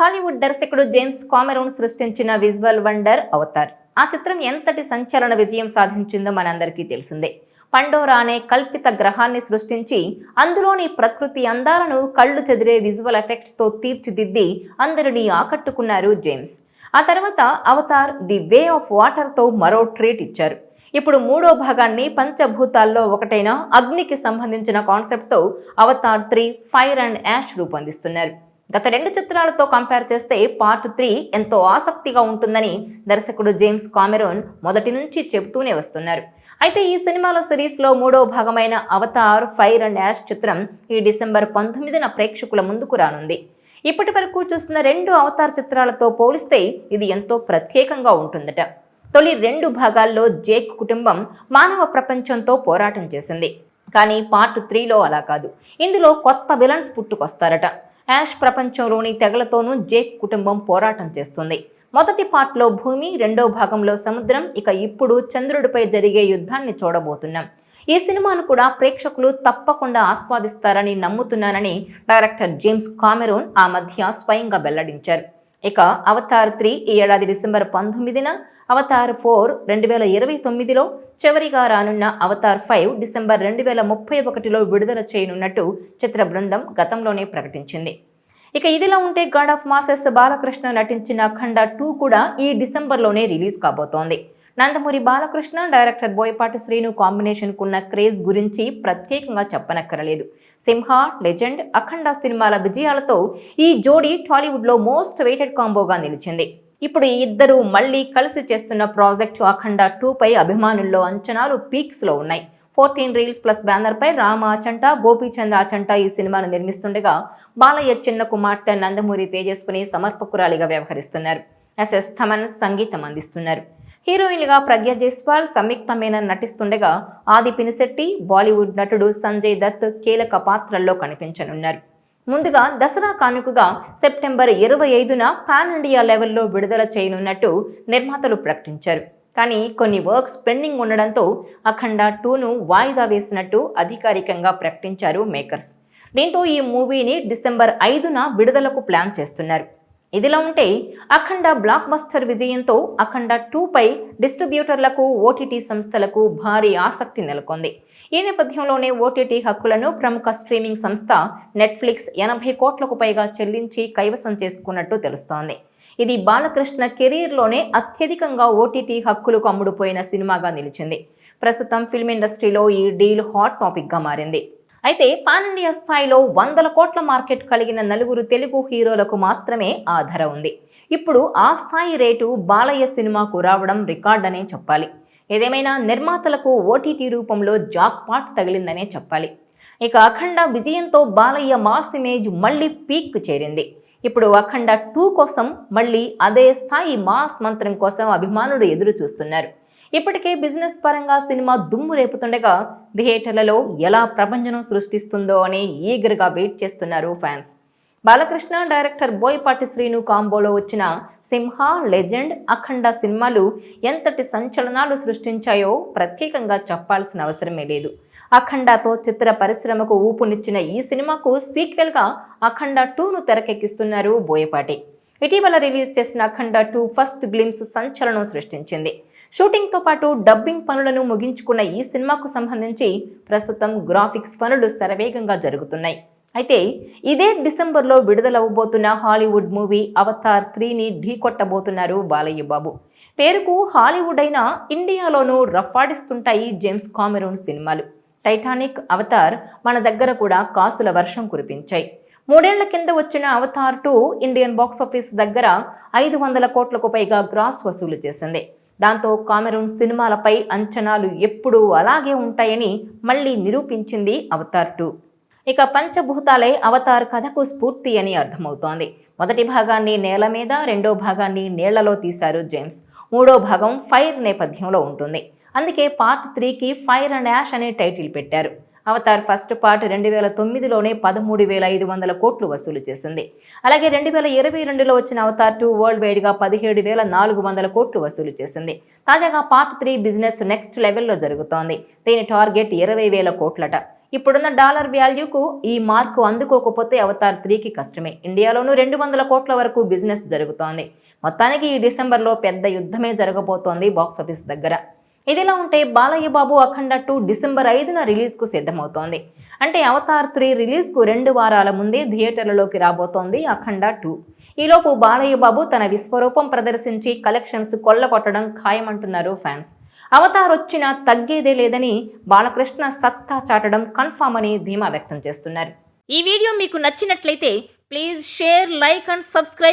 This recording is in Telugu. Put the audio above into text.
హాలీవుడ్ దర్శకుడు జేమ్స్ కామెరూన్ సృష్టించిన విజువల్ వండర్ అవతార్. ఆ చిత్రం ఎంతటి సంచలన విజయం సాధించిందో మనందరికీ తెలిసిందే. పండోరా అనే కల్పిత గ్రహాన్ని సృష్టించి అందులోని ప్రకృతి అందాలను కళ్ళు చెదిరే విజువల్ ఎఫెక్ట్స్తో తీర్చిదిద్ది అందరినీ ఆకట్టుకున్నారు జేమ్స్. ఆ తర్వాత అవతార్ ది వే ఆఫ్ వాటర్తో మరో ట్రీట్ ఇచ్చారు. ఇప్పుడు మూడో భాగాన్ని పంచభూతాల్లో ఒకటైన అగ్నికి సంబంధించిన కాన్సెప్ట్తో Avatar three fire and ash రూపొందిస్తున్నారు. గత రెండు చిత్రాలతో కంపేర్ చేస్తే పార్ట్ త్రీ ఎంతో ఆసక్తిగా ఉంటుందని దర్శకుడు జేమ్స్ కామెరోన్ మొదటి నుంచి చెబుతూనే వస్తున్నారు. అయితే ఈ సినిమాల సిరీస్లో మూడో భాగమైన అవతార్ ఫైర్ అండ్ యాష్ చిత్రం ఈ డిసెంబర్ పంతొమ్మిదిన ప్రేక్షకుల ముందుకు రానుంది. ఇప్పటి వరకు చూసిన రెండు అవతార్ చిత్రాలతో పోలిస్తే ఇది ఎంతో ప్రత్యేకంగా ఉంటుందట. తొలి రెండు భాగాల్లో జేక్ కుటుంబం మానవ ప్రపంచంతో పోరాటం చేసింది. కానీ పార్ట్ త్రీలో అలా కాదు. ఇందులో కొత్త విలన్స్ పుట్టుకొస్తారట. యాష్ ప్రపంచంలోని తెగలతోనూ జేక్ కుటుంబం పోరాటం చేస్తుంది. మొదటి పార్ట్లో భూమి రెండో భాగంలో సముద్రం ఇక ఇప్పుడు చంద్రుడిపై జరిగే యుద్ధాన్ని చూడబోతున్నాం. ఈ సినిమాను కూడా ప్రేక్షకులు తప్పకుండా ఆస్వాదిస్తారని నమ్ముతున్నానని డైరెక్టర్ జేమ్స్ కామెరూన్ ఆ మధ్య స్వయంగా వెల్లడించారు. ఇక అవతార్ త్రీ ఈ ఏడాది డిసెంబర్ పంతొమ్మిదిన అవతార్ ఫోర్ రెండు వేల ఇరవై తొమ్మిదిలో చివరిగా రానున్న అవతార్ ఫైవ్ డిసెంబర్ రెండు వేల ముప్పై ఒకటిలో విడుదల చేయనున్నట్టు చిత్ర బృందం గతంలోనే ప్రకటించింది. ఇక ఇదిలా ఉంటే గాడ్ ఆఫ్ మాసెస్ బాలకృష్ణ నటించిన ఖండ టూ కూడా ఈ డిసెంబర్లోనే రిలీజ్ కాబోతోంది. నందమూరి బాలకృష్ణ డైరెక్టర్ బోయపాటి శ్రీను కాంబినేషన్కు ఉన్న క్రేజ్ గురించి ప్రత్యేకంగా చెప్పనక్కరలేదు. సింహ లెజెండ్ అఖండ సినిమాల విజయాలతో ఈ జోడీ టాలీవుడ్లో మోస్ట్ వెయిటెడ్ కాంబోగా నిలిచింది. ఇప్పుడు ఈ ఇద్దరు మళ్ళీ కలిసి చేస్తున్న ప్రాజెక్టు అఖండ టూపై అభిమానుల్లో అంచనాలు పీక్స్లో ఉన్నాయి. ఫోర్టీన్ రీల్స్ ప్లస్ బ్యానర్పై రామ ఆచంట గోపీచంద్ ఆచంట ఈ సినిమాను నిర్మిస్తుండగా బాలయ్య చిన్న కుమార్తె నందమూరి తేజస్విని సమర్పకురాలిగా వ్యవహరిస్తున్నారు. ఎస్ఎస్ థమన్ సంగీతం అందిస్తున్నారు. హీరోయిన్లుగా ప్రజ్ఞ జైస్వాల్ సంయుక్తమైన నటిస్తుండగా ఆది పినిశెట్టి బాలీవుడ్ నటుడు సంజయ్ దత్ కీలక పాత్రల్లో కనిపించనున్నారు. ముందుగా దసరా కానుకగా సెప్టెంబర్ ఇరవై ఐదున పాన్ ఇండియా లెవెల్లో విడుదల చేయనున్నట్టు నిర్మాతలు ప్రకటించారు. కానీ కొన్ని వర్క్స్ పెండింగ్ ఉండడంతో అఖండ టూను వాయిదా వేసినట్టు అధికారికంగా ప్రకటించారు మేకర్స్. దీంతో ఈ మూవీని డిసెంబర్ ఐదున విడుదలకు ప్లాన్ చేస్తున్నారు. ఇదిలా ఉంటే అఖండ బ్లాక్ బస్టర్ విజయంతో అఖండ టూపై డిస్ట్రిబ్యూటర్లకు ఓటీటీ సంస్థలకు భారీ ఆసక్తి నెలకొంది. ఈ నేపథ్యంలోనే ఓటీటీ హక్కులను ప్రముఖ స్ట్రీమింగ్ సంస్థ నెట్ఫ్లిక్స్ ఎనభై కోట్లకు పైగా చెల్లించి కైవసం చేసుకున్నట్టు తెలుస్తోంది. ఇది బాలకృష్ణ కెరీర్లోనే అత్యధికంగా ఓటీటీ హక్కులకు అమ్ముడుపోయిన సినిమాగా నిలిచింది. ప్రస్తుతం ఫిల్మ్ ఇండస్ట్రీలో ఈ డీల్ హాట్ టాపిక్గా మారింది. అయితే పాన్ ఇండియా స్థాయిలో వందల కోట్ల మార్కెట్ కలిగిన నలుగురు తెలుగు హీరోలకు మాత్రమే ఆ ధర ఉంది. ఇప్పుడు ఆ స్థాయి రేటు బాలయ్య సినిమాకు రావడం రికార్డ్ అనే చెప్పాలి. ఏదేమైనా నిర్మాతలకు ఓటీటీ రూపంలో జాక్ పాట్ తగిలిందనే చెప్పాలి. ఇక అఖండ విజయంతో బాలయ్య మాస్ ఇమేజ్ మళ్ళీ పీక్ చేరింది. ఇప్పుడు అఖండ టూ కోసం మళ్ళీ అదే స్థాయి మాస్ మంత్రం కోసం అభిమానులు ఎదురు చూస్తున్నారు ఇప్పటికే బిజినెస్ పరంగా సినిమా దుమ్ము రేపుతుండగా థియేటర్లలో ఎలా ప్రపంచం సృష్టిస్తుందో అని ఈగర్గా వెయిట్ చేస్తున్నారు ఫ్యాన్స్. బాలకృష్ణ డైరెక్టర్ బోయపాటి శ్రీను కాంబోలో వచ్చిన సింహ లెజెండ్ అఖండ సినిమాలు ఎంతటి సంచలనాలు సృష్టించాయో ప్రత్యేకంగా చెప్పాల్సిన అవసరమే లేదు. అఖండతో చిత్ర పరిశ్రమకు ఊపునిచ్చిన ఈ సినిమాకు సీక్వెల్గా అఖండ టూను తెరకెక్కిస్తున్నారు బోయపాటి. ఇటీవల రిలీజ్ చేసిన అఖండ టూ ఫస్ట్ గ్లిమ్స్ సంచలనం సృష్టించింది. షూటింగ్తో పాటు డబ్బింగ్ పనులను ముగించుకున్న ఈ సినిమాకు సంబంధించి ప్రస్తుతం గ్రాఫిక్స్ పనులు శరవేగంగా జరుగుతున్నాయి. అయితే ఇదే డిసెంబర్లో విడుదలవ్వబోతున్న హాలీవుడ్ మూవీ అవతార్ త్రీని ఢీకొట్టబోతున్నారు బాలయ్య బాబు పేరుకు హాలీవుడ్ అయినా ఇండియాలోనూ రఫాడిస్తుంటాయి జేమ్స్ కామెరూన్ సినిమాలు. టైటానిక్ అవతార్ మన దగ్గర కూడా కాసుల వర్షం కురిపించాయి. మూడేళ్ళ కింద వచ్చిన అవతార్ టూ ఇండియన్ బాక్సాఫీస్ దగ్గర ఐదు వందల కోట్లకు పైగా గ్రాస్ వసూలు చేసింది. దాంతో కామెరూన్ సినిమాలపై అంచనాలు ఎప్పుడూ అలాగే ఉంటాయని మళ్ళీ నిరూపించింది అవతార్ టూ. ఇక పంచభూతాలే అవతార్ కథకు స్ఫూర్తి అని అర్థమవుతోంది. మొదటి భాగాన్ని నేల మీద రెండో భాగాన్ని నీళ్ళలో తీశారు జేమ్స్. మూడో భాగం ఫైర్ నేపథ్యంలో ఉంటుంది. అందుకే పార్ట్ త్రీకి ఫైర్ అండ్ యాష్ అనే టైటిల్ పెట్టారు. అవతార్ ఫస్ట్ పార్ట్ రెండు వేల తొమ్మిదిలోనే పదమూడు వేల ఐదు వందల కోట్లు వసూలు చేసింది. అలాగే రెండు వేల ఇరవై రెండులో వచ్చిన అవతార్ టూ వరల్డ్ వైడ్గా పదిహేడు వేల నాలుగు వందల కోట్లు వసూలు చేసింది. తాజాగా పార్ట్ త్రీ బిజినెస్ నెక్స్ట్ లెవెల్లో జరుగుతోంది. దీని టార్గెట్ ఇరవై వేల కోట్లట. ఇప్పుడున్న డాలర్ వాల్యూకు ఈ మార్కు అందుకోకపోతే అవతార్ త్రీకి కష్టమే. ఇండియాలోనూ రెండు వందల కోట్ల వరకు బిజినెస్ జరుగుతోంది. మొత్తానికి ఈ డిసెంబర్లో పెద్ద యుద్ధమే జరగబోతోంది బాక్సాఫీస్ దగ్గర. ఇదిలా ఉంటే బాలయ్య బాబు అఖండ టూ డిసెంబర్ ఐదున రిలీజ్కు సిద్ధమవుతోంది. అంటే అవతార్ త్రీ రిలీజ్కు రెండు వారాల ముందే థియేటర్లలోకి రాబోతోంది అఖండ టూ. ఈలోపు బాలయ్య బాబు తన విశ్వరూపం ప్రదర్శించి కలెక్షన్స్ కొల్లగొట్టడం ఖాయమంటున్నారు ఫ్యాన్స్. అవతార్ వచ్చినా తగ్గేదే లేదని బాలకృష్ణ సత్తా చాటడం కన్ఫామ్ అని ధీమా వ్యక్తం చేస్తున్నారు. ఈ వీడియో మీకు నచ్చినట్లయితే please share like and subscribe